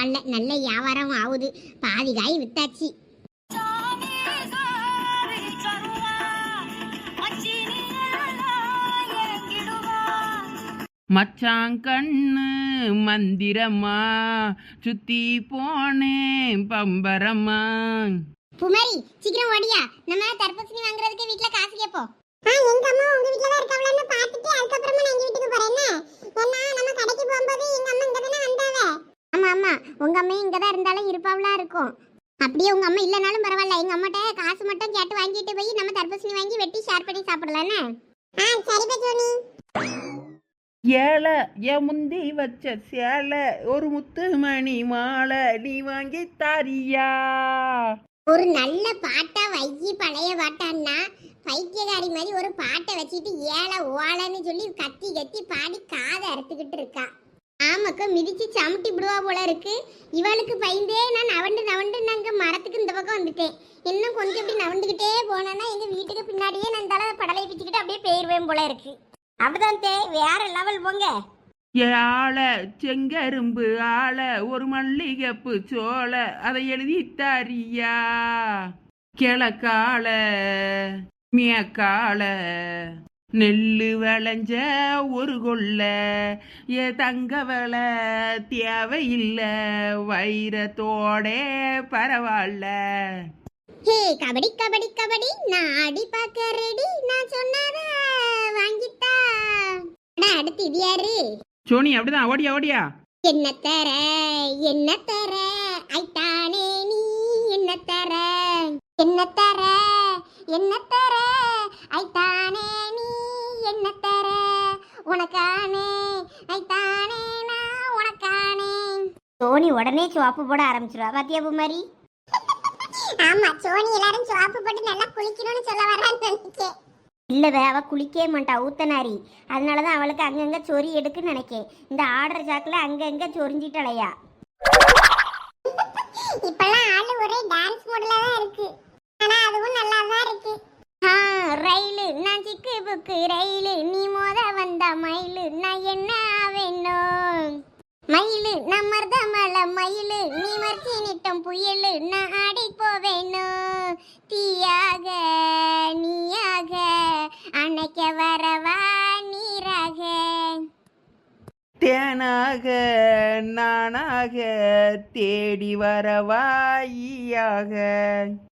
பரவாயில்ல நல்ல வியாபாரம் ஆகுது. பாதி காய் வித்தாச்சு. மச்சான் கண்ணு மந்திரமா? சுத்தி போனேன் பம்பரமா? குமரி சீக்கிரம் ஓடியா. நம்ம தர்பூசணி வாங்குறதுக்கு வீட்ல காசு கேப்போம். ஆ எங்க அம்மா உங்க வீட்ல தான் இருக்காவலன்னு பார்த்துட்டு அதுக்கப்புறமா நான் எங்க வீட்டுக்கு போறேன் என்ன? ஏன்னா நம்ம கடைக்கு போகும்போது எங்க அம்மா இங்க தானே வந்தாவே. ஆமா ஆமா. உங்க அம்மா இங்க தான் இருந்தாலும் இருப்பாவளா இருக்கும். அப்படியே உங்க அம்மா இல்லனாலும் பரவாயில்ல. எங்க அம்மாட்ட காசு மட்டும் கேட்டு வாங்கிட்டு போய் நம்ம தர்பூசணி வாங்கி வெட்டி ஷேர் பண்ணி சாப்பிடலானே ஆ சரி பச்சோனி ஏழை என் முந்தி வச்ச சேலை ஒரு முத்து மணி மாலை நீ வாங்கி தாரியா? ஒரு நல்ல பாட்டா வைகி பழைய பாட்டான்னா பைத்தியகாரி மாதிரி ஒரு பாட்டை வச்சுட்டு ஏழை ஓலைன்னு சொல்லி கத்தி கத்தி பாடி காதை அறுத்துக்கிட்டு இருக்கா. ஆமாக்கா மிதிச்சு சமட்டி விடுவா போல இருக்கு. இவளுக்கு பயந்தே நான் நவண்டு நவண்டு நாங்கள் மரத்துக்கு இந்த பக்கம் வந்துட்டேன். இன்னும் கொஞ்சம் இப்படி நவண்டுக்கிட்டே போனேன்னா எங்கள் வீட்டுக்கு பின்னாடியே நான் தலை படலை பிச்சுக்கிட்டு அப்படியே போயிடுவேன் போல இருக்கு. அப்படிதான் தே வேற லெவல் போங்க. ஆளை செங்கரும்பு ஆளை ஒரு மல்லிகைப்பு சோழ அதை எழுதி தாரியா. கிழக்கால மியக்கால நெல்லு விளைஞ்ச ஒரு கொள்ள ஏ தங்க விலை தேவையில்லை வைரத்தோட பரவாயில்ல ஹே கபடி கபடி கபடி நான் ஆடி பார்க்க ரெடி நான் சொன்னாத வாங்கித்தா. அடா, அடுத்து இது யாரு? சோனி அப்படிதான் ஓடியா ஓடியா? என்ன தர என்ன தர? ஐத்தானே நீ என்ன தர? என்ன தர? என்ன தர? நீ என்ன தர? உனக்கானே ஐத்தானே நான் உனக்கானே சோனி உடனே சுவாப்பு போட ஆரம்பிச்சிருவா. பாத்தியா மாதிரி ஆமா சோனி எல்லாரும் சுவாப்பு போட்டு நல்லா குளிக்கணும்னு சொல்ல வரான்னு நினைச்சேன். இல்லவே அவ குளிக்கவே மாட்டா ஊத்தனாரி. அதனாலதான் அவளுக்கு அங்கங்க சொறி எடுக்குன்னு நினைக்கேன். இந்த ஆடுற சாக்குல அங்கங்க சொரிஞ்சிட்டலையா இப்பெல்லாம் ஆளு ஒரே டான்ஸ் மூட்ல தான் இருக்கு. ஆனா அதுவும் நல்லா தான் இருக்கு. ரயிலு நான் சிக்கு புக்கு ரயிலு நீ மோத வந்த மயிலு நான் என்ன வேணும் மயிலு நான் மருதமல மயிலு நீ மறைச்சி நிட்டம் புயலு நான் ஆடி போவேணும் தீயாக நீயாக அணைக்க வரவா நீராக? தேனாக நானாக தேடி வரவாயியாக அடனான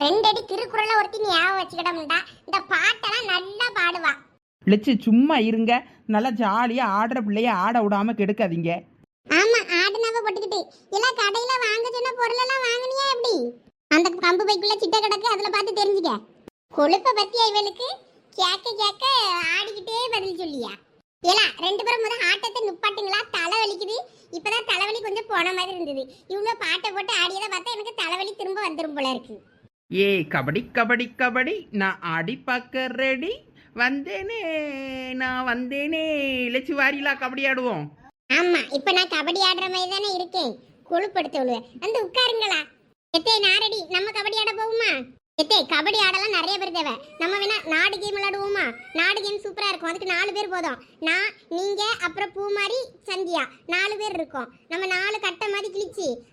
ரெண்டடி திருக்குறள ஒருத்தி ஞாபகம் வச்சுக்கிட்டோம்டா இந்த பாட்டெல்லாம் நல்லா லட்சு சும்மா இருங்க. நல்லா ஜாலியாக ஆடுற பிள்ளைய ஆட விடாம கெடுக்காதீங்க. ஆமா ஆடுனவ போட்டுக்கிட்டு. எல்லா கடையில வாங்க சொன்ன பொருள் எல்லாம் வாங்குனியா எப்படி? அந்த கம்பு பைக்குள்ள சிட்ட கிடக்கு அதுல பார்த்து தெரிஞ்சுக்க. கொழுப்ப பத்தியா இவளுக்கு? கேக்க கேக்க ஆடிக்கிட்டே பதில் சொல்லியா. ஏலா ரெண்டு பேரும் முத ஆட்டத்தை நிப்பாட்டுங்களா? தலை வலிக்குது. இப்பதான் தலைவலி கொஞ்சம் போன மாதிரி இருந்தது. இவ்வளோ பாட்டை போட்டு ஆடியதை பார்த்தா எனக்கு தலைவலி திரும்ப வந்துரும் போல இருக்கு. ஏய் கபடி கபடி கபடி. நான் ஆடி பார்க்க ரெடி வந்தேனே நான் வந்தேனே. லட்சு வாரிலா கபடி ஆடுவோம். ஆமா இப்ப நான் கபடி ஆடுற மாதிரி தானே இருக்கேன். கொழுப்படுத்த விழுவேன் வந்து உட்காருங்களா. எத்தே நாரடி நம்ம கபடி ஆட போகுமா? எத்தே கபடி ஆடலாம் நிறைய பேர் தேவை. நம்ம வேணா நாடு கேம் விளையாடுவோமா? நாடு கேம் சூப்பரா இருக்கும். அதுக்கு நாலு பேர் போதும். நான் நீங்க அப்புறம் பூமாரி சந்தியா. நாலு பேர் இருக்கோம். நம்ம நாலு கட்டை மாதிரி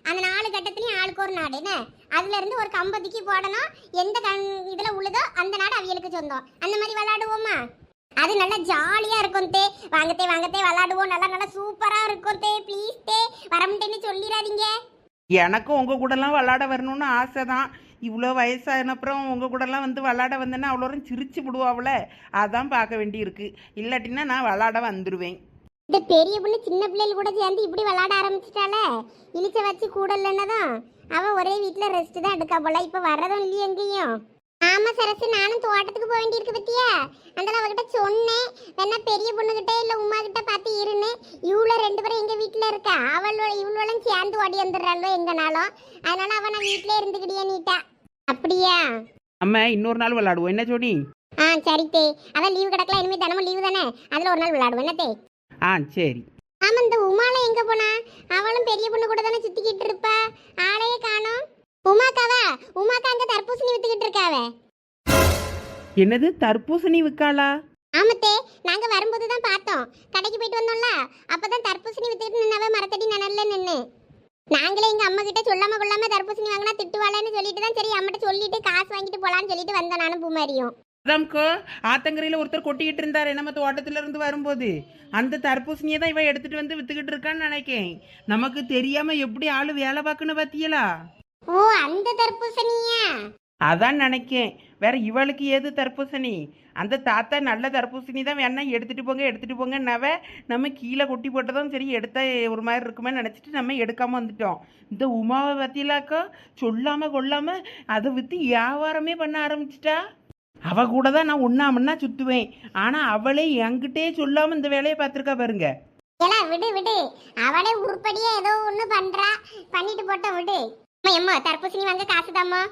அந்த நாலு கட்டத்துலேயும் ஆளுக்கு ஒரு நாடு என்ன? அதுலேருந்து ஒரு கம்பத்துக்கு போடணும். எந்த கண் இதுல உள்ளதோ அந்த நாடு அவியலுக்கு சொந்தம். அந்த மாதிரி விளையாடுவோமா? அது நல்லா ஜாலியா இருக்கும் தே. வாங்கத்தே வாங்கத்தே விளாடுவோம் நல்லா நல்லா சூப்பரா இருக்கும் தே. ப்ளீஸ் தே. வரமுட்டேன்னு சொல்லிடாதீங்க. எனக்கும் உங்கள் கூடலாம் விளாட வரணும்னு ஆசை தான் இவ்வளோ வயசானப்புறம் உங்கள் கூடலாம் வந்து விளாட வந்தேன்னா அவ்வளோரும் சிரிச்சு விடுவாவில் அதான் பார்க்க வேண்டியிருக்கு. இல்லாட்டினா நான் விளாட வந்துடுவேன் இந்த பெரிய பொண்ணு சின்ன பிள்ளைகள் கூட சேர்ந்து இப்படி விளாட ஆரம்பிச்சிட்டால இழிச்ச வச்சு கூட இல்லைன்னதான் அவ ஒரே வீட்டுல ரெஸ்ட் தான் எடுக்கா போல. இப்ப வர்றதும் இல்லையே எங்கேயும். ஆமா சரசு நானும் தோட்டத்துக்கு போக வேண்டியிருக்கு பத்தியா? அதனால அவகிட்ட சொன்னேன். வேணா பெரிய பொண்ணுகிட்ட இல்ல உமா கிட்ட பார்த்து இருன்னு. இவ்வளோ ரெண்டு பேரும் எங்க வீட்டுல இருக்கா? அவளோட இவ்வளோலாம் சேர்ந்து ஓடி வந்துடுறாளோ எங்கனாலும் அதனால அவ நான் வீட்டிலே இருந்துக்கிட்டே நீட்டா. அப்படியா? நம்ம இன்னொரு நாள் விளாடுவோம் என்ன ஜோடி? ஆ சரி தே. அதான் லீவு கிடக்கல. இனிமே தினமும் லீவு தானே. அதுல ஒரு நாள் விளையாடுவோம். என்ன தே? ஆ சரி. ஆமா இந்த உமால எங்க போனா? அவளும் பெரிய பொண்ணு கூட தானே சுத்திக்கிட்டு இருப்பா. ஆளையே காணோம். உமாக்காவா? உமாக்கா அங்க தர்பூசணி வித்துக்கிட்டு இருக்காவ. என்னது தர்பூசணி விற்காளா ஆமத்தே நாங்க வரும்போது தான் பார்த்தோம். கடைக்கு போயிட்டு வந்தோம்ல அப்பதான் தர்பூசணி வித்துக்கிட்டு நின்னவ மரத்தடி நனல்ல நின்னு. நாங்களே எங்க அம்மா கிட்ட சொல்லாம கொள்ளாம தர்பூசணி வாங்கினா திட்டுவாளன்னு சொல்லிட்டு தான் சரி அம்மிட்ட சொல்லிட்டு காசு வாங்கிட்டு போலான்னு சொல்லிட்டு வந்தேன் நானும் பூமாரியும். அதாம்க்கோ ஆத்தங்கரையில் ஒருத்தர் கொட்டிக்கிட்டு இருந்தாரு. நம்ம தோட்டத்துல இருந்து வரும்போது. அந்த தர்பூசணியை தான் இவன் எடுத்துட்டு வந்து வித்துக்கிட்டு இருக்கான்னு நினைக்கேன். நமக்கு தெரியாம எப்படி ஆளு வேலை பார்க்கணும் பாத்தியலா? ஓ அந்த தர்பூசணியா? அதான் நினைக்கேன். வேற இவளுக்கு ஏது தர்பூசணி? அந்த தாத்தா நல்ல தர்பூசணி தான் வேணா எடுத்துட்டு போங்க எடுத்துட்டு போங்கன்னவ நம்ம கீழே கொட்டி போட்டதும் சரி எடுத்தா ஒரு மாதிரி இருக்குமே நினச்சிட்டு நம்ம எடுக்காம வந்துட்டோம். இந்த உமாவை பத்தியலாக்கோ சொல்லாம கொள்ளாம அதை வித்து வியாபாரமே பண்ண ஆரம்பிச்சிட்டா? அவ கூட தான் நான் ஒன்னாமன்னா சுத்துவேன். ஆனா அவளே என்கிட்டே சொல்லாம இந்த வேலையை பார்த்துருக்கா பாருங்க. ஏலா விடு விடு. அவளே உருப்படியா ஏதோ ஒண்ணு பண்றா. பண்ணிட்டு போட்ட விடு. அம்மா, அம்மா தர்பூசணி வாங்க காசுதாம்மா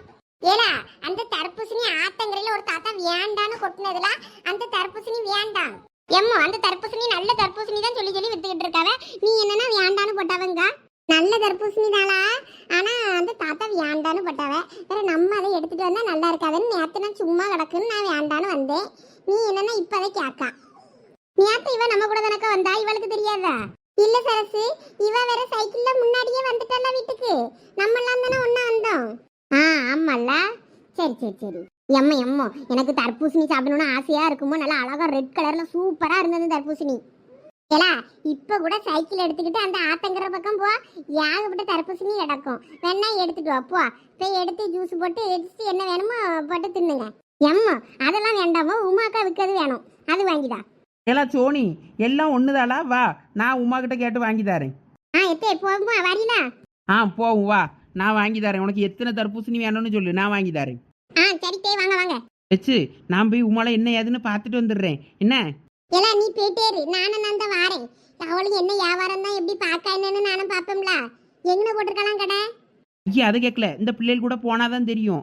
ஏலா அந்த தர்பூசணி ஆத்தங்கரையில ஒரு தாத்தா வேண்டான்னு கொட்டினதுல அந்த தர்பூசணி வேண்டாம். எம்மோ அந்த தர்பூசணி நல்ல தர்பூசணி தான் சொல்லி சொல்லி வித்துக்கிட்டு இருக்காவ. நீ என்னன்னா வேண்டான்னு போட்டவங்க? நல்ல தர்பூசணி தாளா ஆனா அந்த தாத்தா வேண்டான்னு போட்டாவ. வேற நம்ம அதை எடுத்துட்டு வந்தா நல்லா இருக்காதுன்னு நேத்து நான் சும்மா கிடக்குன்னு நான் வேண்டான்னு வந்தேன். நீ என்னன்னா இப்பதை கேட்கா நேத்து இவ நம்ம கூட தானக்கா வந்தா? இவளுக்கு தெரியாதா? இல்ல சரசு இவ வேற சைக்கிள்ல முன்னாடியே வந்துட்டால வீட்டுக்கு? நம்ம எல்லாம் தானே ஒண்ணா வந்தோம். ஆ ஆமால்ல. சரி சரி சரி. எம்ம எம்மோ. எனக்கு தர்பூசணி சாப்பிடணும்னு ஆசையா இருக்குமோ? நல்லா அழகா ரெட் கலர்ல சூப்பரா இருந்தது தர்பூசணி. ஏலா இப்ப கூட சைக்கிள் எடுத்துக்கிட்டு அந்த ஆத்தங்கர பக்கம் போ. ஏகப்பட்ட தர்பூசணி கிடக்கும். வேணா எடுத்துட்டு வா போ. போய் எடுத்து ஜூஸ் போட்டு எடுத்து என்ன வேணுமோ போட்டு தின்னுங்க. எம்மோ அதெல்லாம் வேண்டாமோ? உமாக்கா விற்கிறது வேணும். அது வாங்கிடா. ஏலா சோனி எல்லாம் ஒண்ணுதாளா? வா. நான் உமா கிட்ட கேட்டு வாங்கி தரேன். ஆ எத்தே போகுமா வரீங்களா ஆ போவும் வா நான் வாங்கி தரேன். உனக்கு எத்தனை தர்பூசணி வேணும்னு சொல்லு. நான் வாங்கி தரேன். ஆ சரி தே வாங்க வாங்க. வச்சு நான் போய் உமால என்ன ஏதுன்னு பார்த்துட்டு வந்துடுறேன். என்ன? எல்லாம் நீ போயிட்டே இரு. நானும் நான் தான் வாரேன். அவளுக்கு என்ன வியாபாரம் தான் எப்படி பார்க்க என்னன்னு நானும் பார்ப்போம்ல. எங்கே போட்டிருக்கலாம் கடை? ஐயா அதை கேட்கல இந்த பிள்ளைகள் கூட போனாதான் தெரியும்.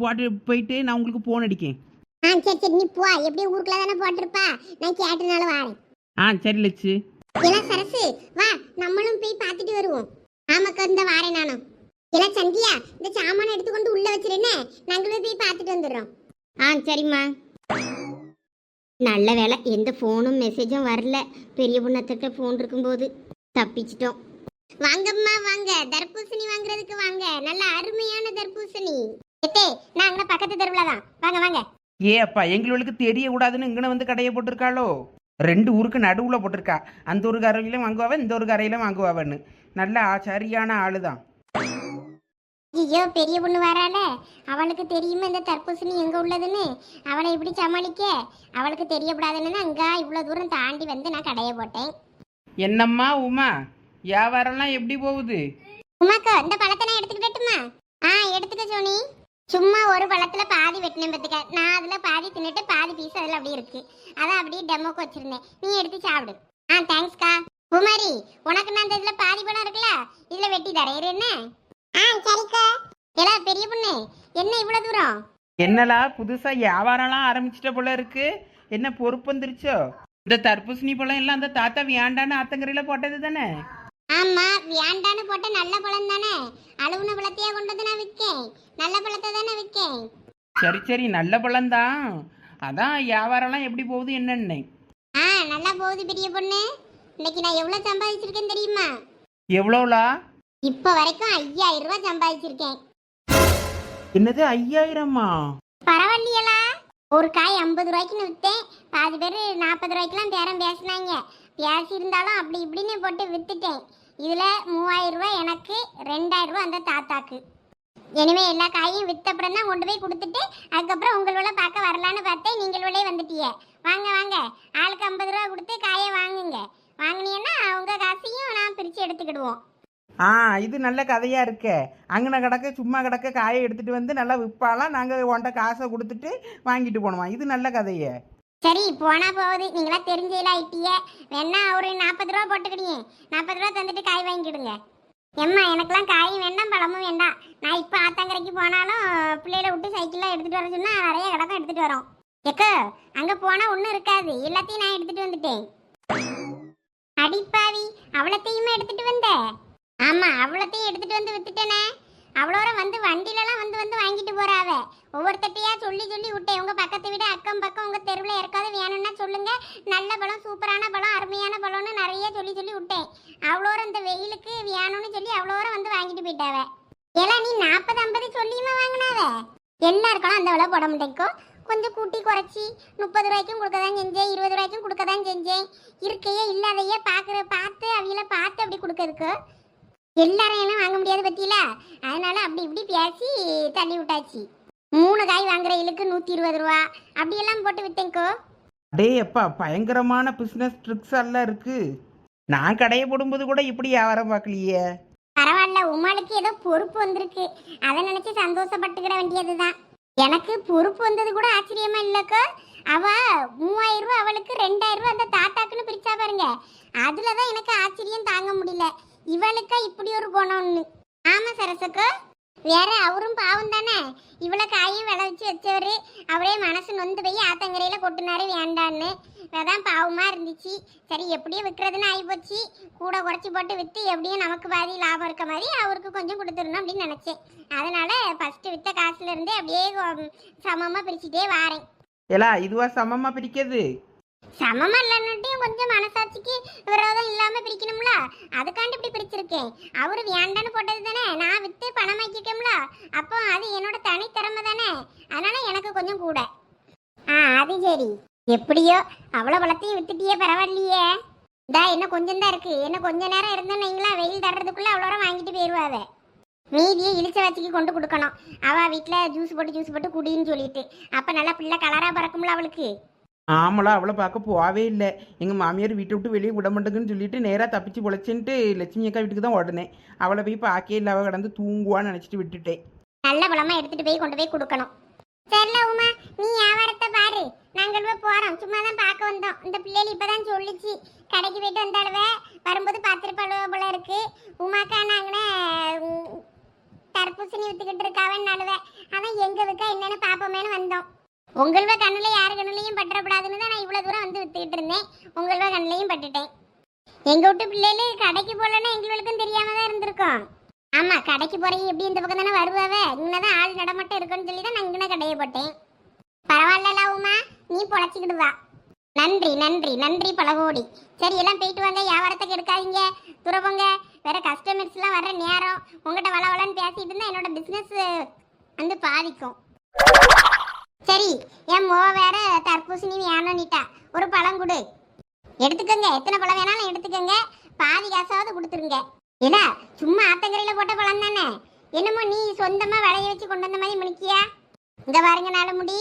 போட்டு போயிட்டு நான் உங்களுக்கு போன் அடிக்கேன். ஆ சரி சரி. நீ போ. எப்படி ஊருக்குள்ள தானே போட்டிருப்பா. நான் கேட்டனால வாரேன். ஆ சரி லட்சு. எல்லாம் சரசு வா. நம்மளும் போய் பார்த்துட்டு வருவோம். ஆமாக்கா இந்த வாரேன் நானும். எல்லாம் சந்தியா இந்த சாமானை எடுத்துக்கொண்டு உள்ள வச்சிருன்னு நாங்களும் போய் பார்த்துட்டு வந்துடுறோம். ஆ சரிம்மா. நல்ல வேலை எந்த ஃபோனும் மெசேஜும் வரல. பெரிய பொண்ணத்திட்ட ஃபோன் இருக்கும்போது தப்பிச்சிட்டோம். வாங்கம்மா வாங்க. தர்பூசணி வாங்குறதுக்கு வாங்க. நல்ல அருமையான தர்பூசணி. எத்தே நான் அங்கே பக்கத்து தெருவில் தான் வாங்க வாங்க. ஏ அப்பா எங்களுக்கு தெரியக்கூடாதுன்னு இங்கன வந்து கடையை போட்டிருக்காளோ? ரெண்டு ஊருக்கு நடுவில் போட்டிருக்கா. அந்த ஒரு கரையிலும் வாங்குவாவன் இந்த ஒரு கரையிலும் வாங்குவாவன்னு. நல்ல ஆ- சரியான ஆளு தான் ஐயோ பெரிய பொண்ணு வரால அவளுக்கு தெரியுமா இந்த தர்பூசணி எங்க உள்ளதுன்னு? அவளை எப்படி சமாளிக்க? அவளுக்கு தெரியக்கூடாதுன்னு அங்க இவ்வளவு தூரம் தாண்டி வந்து நான் கடைய போட்டேன். என்னம்மா உமா? வியாபாரம்லாம் எப்படி போகுது? உமாக்கா இந்த பழத்தை நான் எடுத்துக்கிட்டுமா ஆ எடுத்துக்க சோனி. சும்மா ஒரு பழத்துல பாதி வெட்டினேன் பத்துக்க. நான் அதுல பாதி தின்னுட்டு பாதி பீஸ் அதுல அப்படியே இருக்கு. அதான் அப்படியே டெமோக்கு வச்சிருந்தேன். நீ எடுத்து சாப்பிடு. ஆ தேங்க்ஸ்க்கா குமாரி உனக்கு நான் இந்த இதுல பாதி பழம் இருக்குல்ல? இதுல வெட்டி தரேன். என்ன? ஆ சரிக்கா. எல்லாம் பெரிய பொண்ணு என்ன இவ்வளவு தூரம்? என்னலா புதுசா வியாபாரம்லாம் ஆரம்பிச்சிட்ட போல இருக்கு. என்ன பொறுப்பு வந்துருச்சோ? இந்த தர்பூசணி பழம் எல்லாம் அந்த தாத்தா வேண்டான்னு ஆத்தங்கரையில போட்டது தானே? ஆமா வேண்டான்னு போட்ட நல்ல பழம் தானே? அழுகுன பழத்தையா கொண்டு வந்து நான் விற்கேன் நல்ல பழத்தை தானே விற்கேன் சரி சரி நல்ல பழம்தான் அதான் வியாபாரம்லாம் எப்படி போகுது என்னன்னு. ஆ நல்லா போகுது பெரிய பொண்ணு. இன்னைக்கு நான் எவ்வளவு சம்பாதிச்சிருக்கேன் தெரியுமா? எவ்வளோலா இப்போ வரைக்கும் ஐயாயிரம் ரூபாய் சம்பாதிச்சிருக்கேன். என்னது ஐயாயிரமா? பரவாயில்லையலா. ஒரு காய் ஐம்பது ரூபாய்க்குன்னு விற்றேன் பாதி பேர் நாற்பது ரூபாய்க்குலாம் பேரம் பேசினாங்க. பேசி இருந்தாலும் அப்படி இப்படின்னு போட்டு வித்துட்டேன். இதில் மூவாயிரம் ரூபாய் எனக்கு ரெண்டாயிரம் ரூபாய் அந்த தாத்தாக்கு. இனிமே எல்லா காயும் வித்தப்புறம் தான் கொண்டு போய் கொடுத்துட்டு அதுக்கப்புறம் உங்களோட பார்க்க வரலான்னு பார்த்தேன். நீங்களோடே வந்துட்டீங்க வாங்க வாங்க. ஆளுக்கு ஐம்பது ரூபா கொடுத்து காயை வாங்குங்க. வாங்கினீங்கன்னா அவங்க காசையும் நான் பிரித்து எடுத்துக்கிடுவோம். ஆ இது நல்ல கதையா இருக்கே. அங்கன கிடக்க சும்மா கிடக்க காயை எடுத்துட்டு வந்து நல்லா விற்பாலாம் நாங்கள் உன்ட்ட காசை கொடுத்துட்டு வாங்கிட்டு போனோம் இது நல்ல கதையே. சரி போனா போகுது. நீங்களா தெரிஞ்சதில்ல ஐட்டிய. வேணா ஒரு நாற்பது ரூபா போட்டுக்கிடியே. நாற்பது ரூபா தந்துட்டு காய் வாங்கிடுங்க எம்மா எனக்கெல்லாம் காயும் வேண்டாம் பழமும் வேண்டாம். நான் இப்போ ஆத்தங்கரைக்கு போனாலும் பிள்ளையில விட்டு சைக்கிளில் எடுத்துகிட்டு வர சொன்னா நிறைய கிடக்கும் எடுத்துகிட்டு வரோம். எக்கோ அங்கே போனால் ஒன்றும் இருக்காது. எல்லாத்தையும் நான் எடுத்துகிட்டு வந்துட்டேன். அடிப்பாவி அவ்வளோத்தையுமே எடுத்துகிட்டு வந்தேன் ஆமாம் அவ்வளோத்தையும் எடுத்துகிட்டு வந்து வித்துட்டேனே. அவ்வளோர வந்து வண்டிலலாம் வந்து வந்து வாங்கிட்டு போறாவ ஒவ்வொருத்தட்டையா சொல்லி சொல்லி விட்டேன். உங்க பக்கத்தை விட அக்கம் பக்கம் உங்க தெருவில் யாருக்காவது வேணும்னா சொல்லுங்க. நல்ல பழம் சூப்பரான பழம் அருமையான பழம்னு நிறைய சொல்லி சொல்லி விட்டேன். அவ்வளோர இந்த வெயிலுக்கு வேணும்னு சொல்லி அவ்வளோர வந்து வாங்கிட்டு போயிட்டாவ ஏலா நீ நாற்பது ஐம்பது சொல்லியுமா வாங்கினாவ எல்லாருக்கும் அந்த விலை போட மாட்டேங்கோ கொஞ்சம் கூட்டி குறைச்சி முப்பது ரூபாய்க்கும் கொடுக்க தான் செஞ்சேன் இருபது ரூபாய்க்கும் கொடுக்க தான் செஞ்சேன். இருக்கையே இல்லாதையே பார்க்குற பார்த்து அவங்கள பார்த்து அப்படி கொடுக்கறதுக்கு. எல்லாரும் எல்லாம் வாங்க முடியாது பத்தியில? அதனால அப்படி இப்படி பேசி தள்ளி விட்டாச்சு. மூணு காய் வாங்குற இழுக்கு நூற்றி இருபது ரூபா. அப்படியெல்லாம் போட்டு விட்டேங்கோ. டே அப்பா பயங்கரமான பிஸ்னஸ் ட்ரிக்ஸ் எல்லாம் இருக்கு. நான் கடையை போடும்போது கூட இப்படி வியாபாரம் பார்க்கலையே. பரவாயில்ல உமாளுக்கு ஏதோ பொறுப்பு வந்திருக்கு. அதை நினைச்சு சந்தோஷப்பட்டுக்கிட வேண்டியதுதான். எனக்கு பொறுப்பு வந்தது கூட ஆச்சரியமா இல்லக்கோ? அவ மூவாயிரம் ரூபாய் அவளுக்கு ரெண்டாயிரம் ரூபாய் அந்த தாத்தாக்குன்னு பிரிச்சா பாருங்க. அதுலதான் எனக்கு ஆச்சரியம் தாங்க முடியல. இவளுக்கா இப்படி ஒரு குணம்னு. ஆமா சரசுக்கு. வேற அவரும் பாவம் தானே? இவ்வளோ காயும் விளை வச்சவர் அவரே மனசு நொந்து போய் ஆத்தங்கரையில் கொட்டினாரு வேண்டான்னு. அதான் பாவமாக இருந்துச்சு. சரி எப்படியும் விற்கிறதுன்னு ஆகிப்போச்சு கூட குறைச்சி போட்டு விற்று எப்படியும் நமக்கு பாதி லாபம் இருக்க மாதிரி அவருக்கு கொஞ்சம் கொடுத்துடணும் அப்படின்னு நினச்சேன். அதனால் ஃபஸ்ட்டு விற்ற காசுலேருந்தே அப்படியே சமமாக பிரிச்சுட்டே வாரேன். ஏலா இதுவா சமமாக பிரிக்கிறது? சமமா இல்லைன்னுட்டையும் கொஞ்சம் மனசாட்சிக்கு விரோதம் இல்லாம பிரிக்கணும்ல அதுக்காண்டி இப்படி பிரிச்சிருக்கேன் அவரு வேண்டான்னு போட்டது தானே? நான் வித்து பணமாக்கிட்டோம்ல அப்போ அது என்னோட தனித்திறமை தானே? அதனால எனக்கு கொஞ்சம் கூட. ஆ அது சரி. எப்படியோ அவ்வளோ பழத்தையும் வித்துட்டியே பரவாயில்லையே. இந்தா என்ன கொஞ்சம் தான் இருக்கு. என்ன கொஞ்ச நேரம் இருந்தேன்னு வைங்களா வெயில் தர்றதுக்குள்ள அவ்வளோ வாங்கிட்டு போயிடுவாவே மீதியை இழிச்ச வச்சுக்கு கொண்டு கொடுக்கணும். அவள் வீட்டில் ஜூஸ் போட்டு ஜூஸ் போட்டு குடின்னு சொல்லிட்டு. அப்போ நல்லா பிள்ளை கலராக பறக்கும்ல அவளுக்கு. ஆமலா அவளை பார்க்க போகவே இல்லை. எங்கள் மாமியார் வீட்டை விட்டு வெளியே விட மாட்டேங்குன்னு சொல்லிட்டு நேராக தப்பிச்சு பொழைச்சின்ட்டு லட்சுமி அக்கா வீட்டுக்கு தான் உடனே அவளை போய் பார்க்கே இல்லை. அவள் கடந்து தூங்குவான்னு நினச்சிட்டு விட்டுட்டேன். நல்ல பழமா எடுத்துட்டு போய் கொண்டு போய் கொடுக்கணும். சரில உமா நீ வியாபாரத்தை பாரு. நாங்கள் போய் சும்மா தான் பார்க்க வந்தோம். இந்த பிள்ளைகள் இப்பதான் சொல்லிச்சு. கடைக்கு போயிட்டு வந்தாளுவ வரும்போது பார்த்துருப்பாளுவ போல இருக்கு. உமாக்கா நாங்கனே தர்பூசணி வித்துக்கிட்டு இருக்காவன்னு நாளுவே அதான் எங்க விற்கா என்னென்னு பார்ப்போமேன்னு வந்தோம். உங்களவ கண்ணில் யாரு கண்ணுலையும் பற்றக்கூடாதுன்னு தான் நான் இவ்வளோ தூரம் வந்து வித்துக்கிட்டு இருந்தேன். உங்களவ கண்ணுலையும் பட்டுட்டேன். எங்கள் வீட்டு பிள்ளைகள் கடைக்கு போகலன்னா எங்களுக்கும் தெரியாம தான் இருந்திருக்கோம். ஆமாம் கடைக்கு போகிறீங்க எப்படி இந்த பக்கம் தானே வருவாவ? இங்கதான் ஆள் நடமாட்டம் இருக்குன்னு சொல்லி தான் நான் இங்கே கடையை போட்டேன். பரவாயில்ல உமா நீ பொழைச்சிக்கிட்டு வா. நன்றி நன்றி நன்றி பலகோடி சரி எல்லாம் போயிட்டு வாங்க வியாபாரத்துக்கு எடுக்காதீங்க துறவங்க வேற கஸ்டமர்ஸ்லாம் வர நேரம். உங்ககிட்ட வள வளன்னு பேசிட்டு இருந்தால் என்னோட பிஸ்னஸ் வந்து பாதிக்கும். சரி என் மோ வேற தர்பூசணி வேணும்னுட்டா. ஒரு பழம் கொடு. எடுத்துக்கோங்க. எத்தனை பழம் வேணாலும் எடுத்துக்கோங்க. பாதி காசாவது கொடுத்துருங்க. ஏடா சும்மா ஆத்தங்கரையில் போட்ட பழம் தானே? என்னமோ நீ சொந்தமாக விளைய வச்சு கொண்டு வந்த மாதிரி முடிக்கியா இந்த பாருங்க நாலு முடி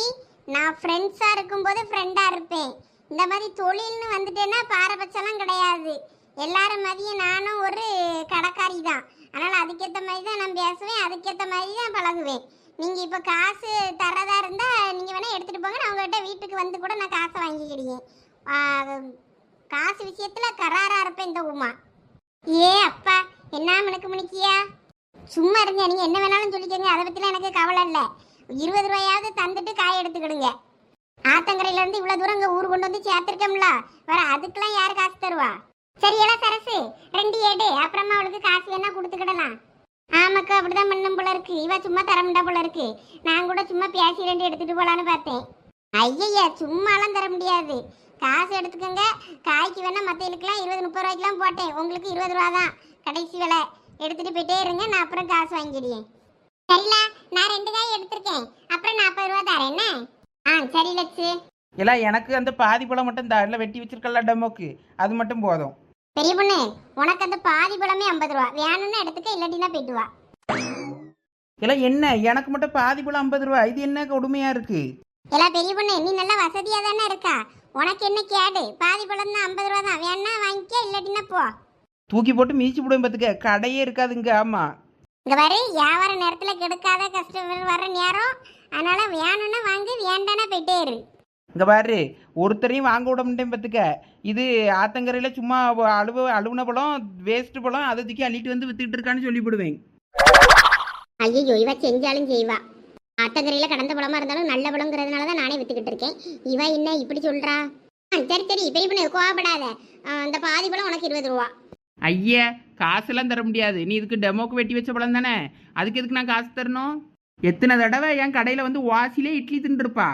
நான் ஃப்ரெண்ட்ஸாக இருக்கும்போது ஃப்ரெண்டாக இருப்பேன். இந்த மாதிரி தொழில்னு வந்துட்டேன்னா பாரபட்சம்லாம் கிடையாது. எல்லாரும் மதியம் நானும் ஒரு கடைக்காரி தான். அதனால் அதுக்கேற்ற மாதிரி தான் நான் பேசுவேன். அதுக்கேற்ற மாதிரி தான் பழகுவேன். நீங்க இப்ப காசு தரதா இருந்தா நீங்க வேணா எடுத்துட்டு போங்க. நான் உங்ககிட்ட வீட்டுக்கு வந்து கூட நான் காசை வாங்கிக்கிடுவேன் காசு விஷயத்துல கராரா இருப்பேன் இந்த உமா. ஏ அப்பா என்ன மினுக்கு மினுக்கியா சும்மா இருங்க நீங்க என்ன வேணாலும் சொல்லிக்கோங்க. அதை பத்திலாம் எனக்கு கவலை இல்லை. இருபது ரூபாயாவது தந்துட்டு காய் எடுத்துக்கிடுங்க. ஆத்தங்கரையில இருந்து இவ்வளவு தூரம் இங்க ஊர் கொண்டு வந்து சேர்த்திருக்கோம்ல வேற அதுக்கெல்லாம் யாரு காசு தருவா? சரி எல்லாம் சரசு. ரெண்டு ஏடு. அப்புறமா அவளுக்கு காசு வேணா கொடுத்துக்கிடலாம். ஆமாக்கா அப்படிதான் பண்ணும் போல இருக்கு. இவ சும்மா தரமுண்டா போல இருக்கு. நான் கூட சும்மா பேசி ரெண்டு எடுத்துட்டு போலான்னு பார்த்தேன். ஐயய்யா சும்மாலாம் தர முடியாது. காசு எடுத்துக்கோங்க. காய்க்கு வேணா மற்றவங்களுக்குலாம் இருபது முப்பது ரூபாய்க்குலாம் போட்டேன். உங்களுக்கு இருபது ரூபா தான். கடைசி விலை. எடுத்துட்டு போயிட்டே இருங்க. நான் அப்புறம் காசு வாங்கிடுவேன் சரில நான் ரெண்டு காய் எடுத்திருக்கேன். அப்புறம் நாற்பது ரூபா தரேன். என்ன? ஆ சரி லட்சு. இல்லை எனக்கு அந்த பாதி பழம் மட்டும் தான் வெட்டி வச்சிருக்கல டெமோக்கு அது மட்டும் போதும். பெரிய பொண்ணு உனக்கு அந்த பாதி பழமே ஐம்பது ரூபா. வேணும்னு எடுத்துக்க இல்லாட்டினா போயிட்டு வா. எல்லாம் என்ன? எனக்கு மட்டும் பாதி பழம் ஐம்பது ரூபா. இது என்ன கொடுமையா இருக்கு? எல்லாம் பெரிய பொண்ணு நீ நல்லா வசதியா தானே இருக்கா? உனக்கு என்ன கேடு? பாதி பழம் தான் ஐம்பது ரூபா தான். வேணா வாங்கிக்க இல்லாட்டினா போ. தூக்கி போட்டு மீச்சு போடுவேன் பார்த்துக்க கடையே இருக்காதுங்க ஆமாம் இங்க பாரு வியாபார நேரத்துல கெடுக்காத கஸ்டமர் வர்ற நேரம். அதனால வேணும்னா வாங்கி வேண்டானா போயிட்டே இரு. இங்கே பாரு ஒருத்தரையும் வாங்க விட மாட்டேன் பார்த்துக்க இது ஆத்தங்கரையில் சும்மா அழுவ அழுவுன பழம் வேஸ்ட் பழம் அதை தூக்கி அள்ளிட்டு வந்து வித்துக்கிட்டு இருக்கான்னு சொல்லிவிடுவேன். ஐயோ இவ செஞ்சாலும் செய்வா. ஆத்தங்கரையில கடந்த பழமா இருந்தாலும் நல்ல பழங்கிறதுனால தான் நானே வித்துக்கிட்டு இருக்கேன். இவ என்ன இப்படி சொல்றா? சரி சரி பெரிய பண்ணு கோவப்படாத. ஆ, இந்த பாதி பழம் உனக்கு இருபது ரூபா. ஐய காசெல்லாம் தர முடியாது. நீ இதுக்கு டெமோக்கு வெட்டி வச்ச பழம் தானே? அதுக்கு எதுக்கு நான் காசு தரணும்? எத்தனை தடவை என் கடையில் வந்து வாசிலே இட்லி தின்றுருப்பா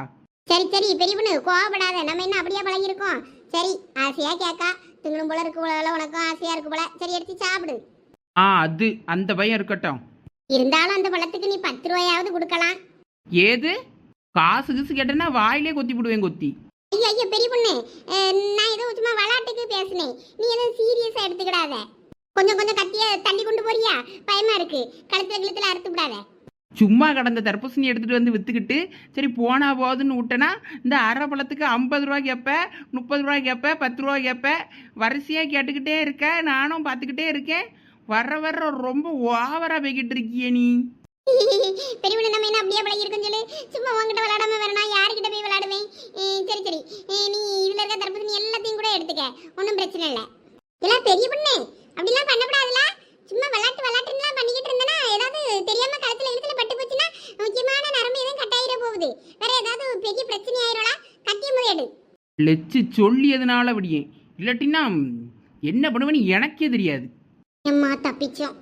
சரி சரி பெரிய பண்ணு கோவப்படாத. நம்ம என்ன அப்படியே பழகிருக்கோம் சரி ஆசையா கேக்கா. திங்களும் போல இருக்கு போல உனக்கும் ஆசையா இருக்கு போல. சரி எடுத்து சாப்பிடு. ஆ அது அந்த பையன் இருக்கட்டும். இருந்தாலும் அந்த பழத்துக்கு நீ பத்து ரூபாயாவது கொடுக்கலாம். ஏது? காசு கீசு கேட்டேன்னா வாயிலே கொத்தி போடுவேன் கொத்தி. ஐயோ ஐயோ பெரிய பொண்ணு அஹ், நான் ஏதோ சும்மா விளையாட்டுக்கு பேசினேன். நீ எதுவும் சீரியஸா எடுத்துக்கிடாத. கொஞ்சம் கொஞ்சம் கத்திய தள்ளி கொண்டு போறியா? பயமா இருக்கு. கழுத்துல கழுத்துல அறுத்து விடாத. சும்மா கடந்த தர்பூசணி எடுத்துட்டு வந்து வித்துக்கிட்டு சரி போனா போகுதுன்னு விட்டனா இந்த அரை பழத்துக்கு ஐம்பது ரூபா கேட்பேன் முப்பது ரூபா கேட்பேன் பத்து ரூபா கேட்பேன் வரிசையா கேட்டுக்கிட்டே இருக்க நானும் பார்த்துக்கிட்டே இருக்கேன். வர வர்ற ரொம்ப ஓவரா போய்கிட்டு இருக்கியே நீ. பெரிய நம்ம என்ன அப்படியே பழகி இருக்குன்னு சொல்லு. சும்மா உங்ககிட்ட விளையாடாம வேற நான் யாருக்கிட்ட போய் விளையாடுவேன்? சரி சரி. நீ இதுல இருக்க தரப்பு நீ எல்லாத்தையும் கூட எடுத்துக்க. ஒன்றும் பிரச்சனை இல்லை. இல்ல பெரிய பொண்ணு. அப்படிலாம் பண்ணக்கூடாதுல. சும்மா விளையாட்டு விளையாட்டுலாம் பண்ணிக்கிட்டு இருந்தனா ஏதாவது தெரியாம கழுத்துல இழுத்துல பட்டு போச்சுன்னா முக்கியமான நரம்பு எதுவும் கட்டாயிர போகுது. வேற ஏதாவது பெரிய பிரச்சனை ஆயிரோடா கத்திய எடு. லெச்சு சொல்லியதுனால விடியேன் இல்லாட்டினா என்ன பண்ணுவேன்னு எனக்கே தெரியாது. அம்மா தப்பிச்சோம்.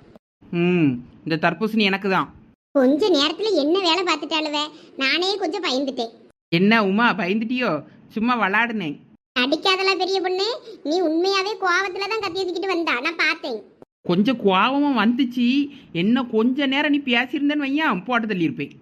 ம் இந்த தர்பூசணி எனக்கு தான் கொஞ்ச நேரத்துல என்ன வேலை பார்த்துட்டாளுவே? நானே கொஞ்சம் பயந்துட்டேன். என்ன உமா பயந்துட்டியோ? சும்மா விளாடுனேன். அடிக்காதல பெரிய பொண்ணு. நீ உண்மையாவே கோவத்துல தான் கத்தி தூக்கிட்டு வந்தா. நான் பார்த்தேன். கொஞ்சம் கோபமும் வந்துச்சு. என்ன கொஞ்ச நேரம் நீ பேசியிருந்தேன்னு வையன் போட்டு தள்ளியிருப்பேன்.